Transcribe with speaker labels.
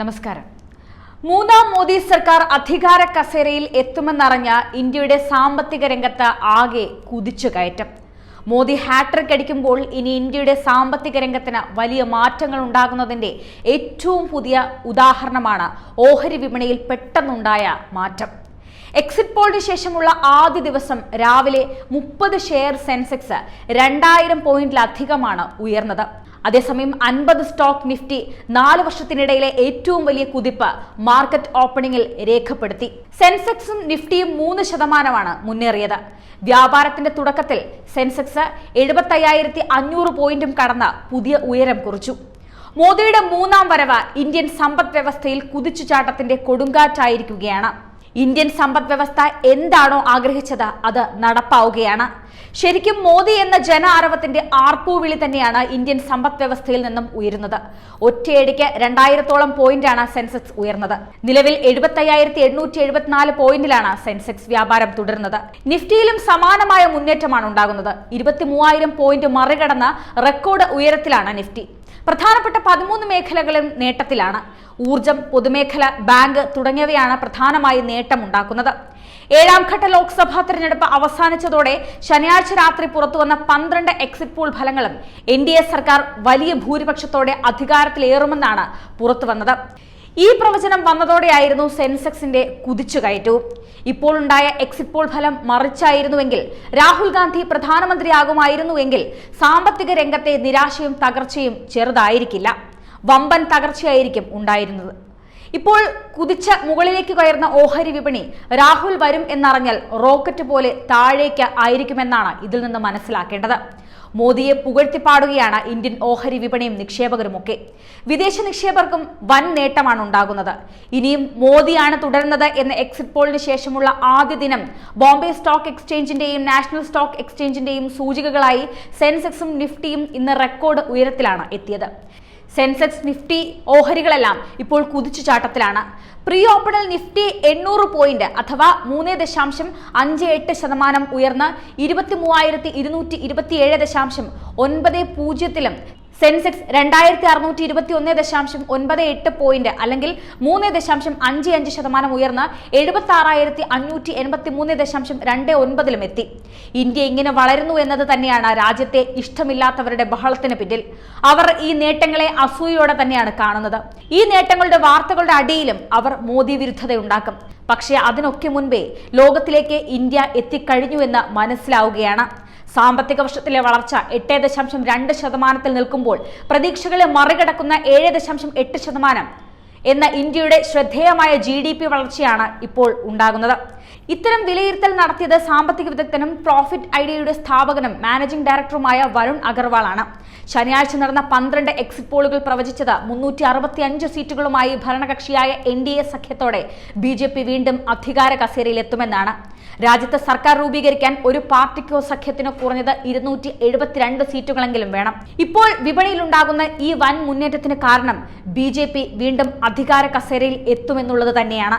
Speaker 1: നമസ്കാരം. മൂന്നാം മോദി സർക്കാർ അധികാര കസേരയിൽ എത്തുമെന്നറിഞ്ഞ ഇന്ത്യയുടെ സാമ്പത്തിക രംഗത്ത് ആകെ കുതിച്ചു കയറ്റം. മോദി ഹാട്രിക് അടിക്കുമ്പോൾ ഇനി ഇന്ത്യയുടെ സാമ്പത്തിക രംഗത്തിന് വലിയ മാറ്റങ്ങൾ ഉണ്ടാകുന്നതിന്റെ ഏറ്റവും പുതിയ ഉദാഹരണമാണ് ഓഹരി വിപണിയിൽ പെട്ടെന്നുണ്ടായ മാറ്റം. എക്സിറ്റ് പോളിന് ശേഷമുള്ള ആദ്യ ദിവസം രാവിലെ മുപ്പത് ഷെയർ സെൻസെക്സ് രണ്ടായിരം പോയിന്റിലധികമാണ് ഉയർന്നത്. അതേസമയം അൻപത് സ്റ്റോക്ക് നിഫ്റ്റി നാല് വർഷത്തിനിടയിലെ ഏറ്റവും വലിയ കുതിപ്പ് മാർക്കറ്റ് ഓപ്പണിംഗിൽ രേഖപ്പെടുത്തി. സെൻസെക്സും നിഫ്റ്റിയും മൂന്ന് ശതമാനമാണ് മുന്നേറിയത്. വ്യാപാരത്തിന്റെ തുടക്കത്തിൽ സെൻസെക്സ് എഴുപത്തയ്യായിരത്തി അഞ്ഞൂറ് പോയിന്റും കടന്ന് പുതിയ ഉയരം കുറിച്ചു. മോദിയുടെ മൂന്നാം വരവ് ഇന്ത്യൻ സമ്പദ് വ്യവസ്ഥയിൽ കുതിച്ചുചാട്ടത്തിന്റെ കൊടുങ്കാറ്റായിരിക്കുകയാണ്. ഇന്ത്യൻ സമ്പദ് വ്യവസ്ഥ എന്താണോ ആഗ്രഹിച്ചത് അത് നടപ്പാവുകയാണ്. ശരിക്കും മോദി എന്ന ജന ആരവത്തിന്റെ ആർപ്പുവിളി തന്നെയാണ് ഇന്ത്യൻ സമ്പദ് വ്യവസ്ഥയിൽ നിന്നും ഉയരുന്നത്. ഒറ്റയടിക്ക് രണ്ടായിരത്തോളം പോയിന്റാണ് സെൻസെക്സ് ഉയർന്നത്. നിലവിൽ എഴുപത്തയ്യായിരത്തി എണ്ണൂറ്റി എഴുപത്തിനാല് പോയിന്റിലാണ് സെൻസെക്സ് വ്യാപാരം തുടരുന്നത്. നിഫ്റ്റിയിലും സമാനമായ മുന്നേറ്റമാണ് ഉണ്ടാകുന്നത്. ഇരുപത്തി മൂവായിരം പോയിന്റ് മറികടന്ന റെക്കോർഡ് ഉയരത്തിലാണ് നിഫ്റ്റി. പ്രധാനപ്പെട്ട പതിമൂന്ന് മേഖലകളും നേട്ടത്തിലാണ്. ഊർജം പൊതുമേഖല ബാങ്ക് തുടങ്ങിയവയാണ് പ്രധാനമായി നേട്ടമുണ്ടാക്കുന്നത്. ഏഴാം ഘട്ട ലോക്സഭാ തെരഞ്ഞെടുപ്പ് അവസാനിച്ചതോടെ ശനിയാഴ്ച രാത്രി പുറത്തുവന്ന പന്ത്രണ്ട് എക്സിറ്റ് പോൾ ഫലങ്ങളും എൻ സർക്കാർ വലിയ ഭൂരിപക്ഷത്തോടെ അധികാരത്തിലേറുമെന്നാണ് പുറത്തുവന്നത്. ഈ പ്രവചനം വന്നതോടെയായിരുന്നു സെൻസെക്സിന്റെ കുതിച്ചുകയറ്റവും. ഇപ്പോൾ ഉണ്ടായ എക്സിറ്റ് പോൾ ഫലം മറിച്ചായിരുന്നുവെങ്കിൽ രാഹുൽ ഗാന്ധി പ്രധാനമന്ത്രിയാകുമായിരുന്നുവെങ്കിൽ സാമ്പത്തിക രംഗത്തെ നിരാശയും തകർച്ചയും ചെറുതായിരിക്കില്ല. വമ്പൻ തകർച്ചയായിരിക്കും ഉണ്ടായിരുന്നത്. ഇപ്പോൾ കുതിച്ച മുകളിലേക്ക് കയറുന്ന ഓഹരി വിപണി രാഹുൽ വരും എന്നറിഞ്ഞാൽ റോക്കറ്റ് പോലെ താഴേക്ക് ആയിരിക്കുമെന്നാണ് ഇതിൽ നിന്ന് മനസ്സിലാക്കേണ്ടത്. മോദിയെ പുകഴ്ത്തിപ്പാടുകയാണ് ഇന്ത്യൻ ഓഹരി വിപണിയും നിക്ഷേപകരുമൊക്കെ. വിദേശ നിക്ഷേപകർക്കും വൻ നേട്ടമാണ് ഉണ്ടാകുന്നത്. ഇനിയും മോദിയാണ് തുടരുന്നത് എന്ന എക്സിറ്റ് പോളിന് ശേഷമുള്ള ആദ്യ ദിനം ബോംബെ സ്റ്റോക്ക് എക്സ്ചേഞ്ചിന്റെയും നാഷണൽ സ്റ്റോക്ക് എക്സ്ചേഞ്ചിന്റെയും സൂചികകളായി സെൻസെക്സും നിഫ്റ്റിയും ഇന്ന് റെക്കോർഡ് ഉയരത്തിലാണ് എത്തിയത്. സെൻസെക്സ് നിഫ്റ്റി ഓഹരികളെല്ലാം ഇപ്പോൾ കുതിച്ചു ചാട്ടത്തിലാണ്. പ്രീ ഓപ്പണിൽ നിഫ്റ്റി എണ്ണൂറ് പോയിന്റ് അഥവാ മൂന്ന് ദശാംശം അഞ്ച് എട്ട് ശതമാനം ഉയർന്ന് ഇരുപത്തി മൂവായിരത്തി ഇരുന്നൂറ്റി ഇരുപത്തിയേഴ് ദശാംശം ഒൻപത് പൂജ്യത്തിലും സെൻസെക്സ് രണ്ടായിരത്തി അറുന്നൂറ്റി ഇരുപത്തി ഒന്ന് ദശാംശം ഒൻപത് എട്ട് പോയിന്റ് അല്ലെങ്കിൽ മൂന്ന് ദശാംശം അഞ്ച് അഞ്ച് ശതമാനം ഉയർന്ന് എഴുപത്തി ആറായിരത്തി അഞ്ഞൂറ്റി എൺപത്തി മൂന്ന് ദശാംശം രണ്ട് ഒൻപതിലും എത്തി. ഇന്ത്യ ഇങ്ങനെ വളരുന്നു എന്നത് തന്നെയാണ് രാജ്യത്തെ ഇഷ്ടമില്ലാത്തവരുടെ ബഹളത്തിന് പിന്നിൽ. അവർ ഈ നേട്ടങ്ങളെ അസൂയയോടെ തന്നെയാണ് കാണുന്നത്. ഈ നേട്ടങ്ങളുടെ വാർത്തകളുടെ അടിയിലും അവർ മോദി വിരുദ്ധത ഉണ്ടാക്കും പക്ഷേ അതിനൊക്കെ മുൻപേ ലോകത്തിലേക്ക് ഇന്ത്യ എത്തിക്കഴിഞ്ഞു എന്ന് മനസ്സിലാവുകയാണ്. സാമ്പത്തിക വർഷത്തിലെ വളർച്ച എട്ട് ദശാംശം രണ്ട് ശതമാനത്തിൽ നിൽക്കുമ്പോൾ പ്രതീക്ഷകളെ മറികടക്കുന്ന ഏഴ് ദശാംശം എട്ട് ശതമാനം എന്ന ഇന്ത്യയുടെ ശ്രദ്ധേയമായ ജി ഡി പി വളർച്ചയാണ് ഇപ്പോൾ ഉണ്ടാകുന്നത്. ഇത്തരം വിലയിരുത്തൽ നടത്തിയത് സാമ്പത്തിക വിദഗ്ധനും പ്രോഫിറ്റ് ഐഡിയയുടെ സ്ഥാപകനും മാനേജിംഗ് ഡയറക്ടറുമായ വരുൺ അഗർവാൾ ആണ് ശനിയാഴ്ച നടന്ന പന്ത്രണ്ട് എക്സിറ്റ് പോളുകൾ പ്രവചിച്ചത് മുന്നൂറ്റി അറുപത്തി അഞ്ച് സീറ്റുകളുമായി ഭരണകക്ഷിയായ എൻ ഡി എ സഖ്യത്തോടെ ബി ജെ പി വീണ്ടും അധികാര കസേരയിലെത്തുമെന്നാണ് രാജ്യത്ത് സർക്കാർ രൂപീകരിക്കാൻ ഒരു പാർട്ടിക്കോ സഖ്യത്തിനോ കുറഞ്ഞത് ഇരുന്നൂറ്റി എഴുപത്തിരണ്ട് സീറ്റുകളെങ്കിലും വേണം. ഇപ്പോൾ വിപണിയിലുണ്ടാകുന്ന ഈ വൻ മുന്നേറ്റത്തിന് കാരണം ബി വീണ്ടും അധികാര കസേരയിൽ എത്തുമെന്നുള്ളത് തന്നെയാണ്.